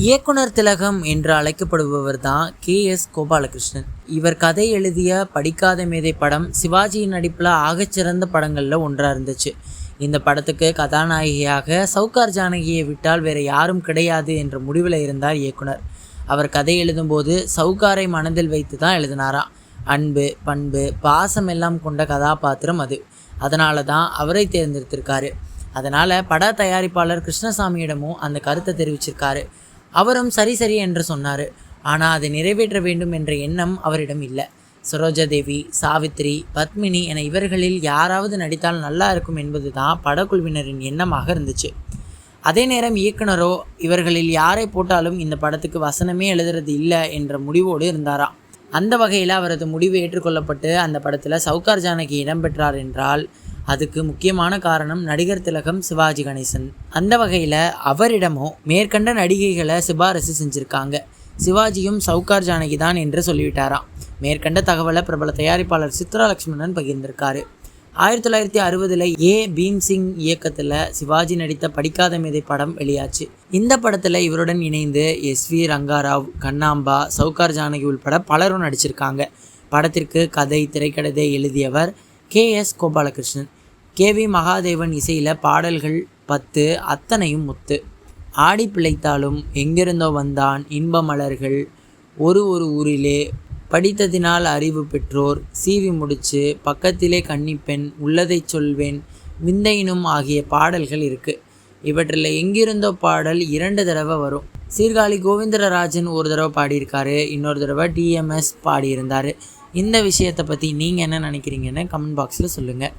இயக்குனர் திலகம் என்று அழைக்கப்படுபவர் தான் கே எஸ் கோபாலகிருஷ்ணன். இவர் கதை எழுதிய படிக்காத மேதை படம் சிவாஜியின் நடிப்பில் ஆகச்சிறந்த படங்களில் ஒன்றாக இருந்துச்சு. இந்த படத்துக்கு கதாநாயகியாக சவுகார் ஜானகியை விட்டால் வேறு யாரும் கிடையாது என்ற முடிவில் இருந்தார் இயக்குனர். அவர் கதை எழுதும்போது சவுகாரை மனதில் வைத்து தான் எழுதினாராம். அன்பு பண்பு பாசம் எல்லாம் கொண்ட கதாபாத்திரம் அது. அதனால தான் அவரை தேர்ந்தெடுத்திருக்காரு. அதனால் பட தயாரிப்பாளர் கிருஷ்ணசாமியிடமும் அந்த கருத்தை தெரிவிச்சிருக்காரு. அவரும் சரி சரி என்று சொன்னார். ஆனால் அதை நிறைவேற்ற வேண்டும் என்ற எண்ணம் அவரிடம் இல்லை. சரோஜாதேவி சாவித்ரி பத்மினி என இவர்களில் யாராவது நடித்தால் நல்லா இருக்கும் என்பது தான் படக்குழுவினரின் எண்ணமாக இருந்துச்சு. அதே நேரம் இயக்குனரோ இவர்களில் யாரை போட்டாலும் இந்த படத்துக்கு வசனமே எழுதுறது இல்லை என்ற முடிவோடு இருந்தாராம் அந்த வகையில் அவரது முடிவு ஏற்றுக்கொள்ளப்பட்டு அந்த படத்தில் சவுகார் ஜானகி இடம்பெற்றார் என்றால் அதுக்கு முக்கியமான காரணம் நடிகர் திலகம் சிவாஜி கணேசன். அந்த வகையில் அவரிடமோ மேற்கண்ட நடிகைகளை சிபாரசு செஞ்சுருக்காங்க. சிவாஜியும் சவுகார் ஜானகி தான் என்று சொல்லிவிட்டாராம். மேற்கண்ட தகவலை பிரபல தயாரிப்பாளர் சித்ரா லக்ஷ்மணன் பகிர்ந்திருக்காரு. ஆயிரத்தி தொள்ளாயிரத்தி அறுபதில் ஏ. பீம்சிங் இயக்கத்தில் சிவாஜி நடித்த படிக்காத மேதை படம் வெளியாச்சு. இந்த படத்தில் இவருடன் இணைந்து எஸ் வி ரங்காராவ் கண்ணாம்பா சவுகார் ஜானகி உள்பட பலரும் நடிச்சிருக்காங்க. படத்திற்கு கதை திரைக்கதை எழுதியவர் K S Gopalakrishnan. K V Mahadevan இசையில் பாடல்கள் பத்து அத்தனையும் முத்து. ஆடி பிழைத்தாலும் எங்கிருந்தோ வந்தான் இன்ப மலர்கள். ஒரு ஒரு ஊரிலே படித்ததினால் அறிவு பெற்றோர். சீவி முடிச்சு பக்கத்திலே கன்னிப்பெண் உள்ளதை சொல்வேன் விந்தையினும் ஆகிய பாடல்கள் இருக்குது இவற்றில் எங்கிருந்தோ பாடல் இரண்டு தடவை வரும். சீர்காழி கோவிந்தரராஜன் ஒரு தடவை பாடியிருக்காரு இன்னொரு தடவை டிஎம்எஸ் பாடியிருந்தார். இந்த விஷயத்தை பற்றி நீங்கள் என்ன நினைக்கிறீங்கன்னு கமெண்ட் பாக்ஸில் சொல்லுங்கள்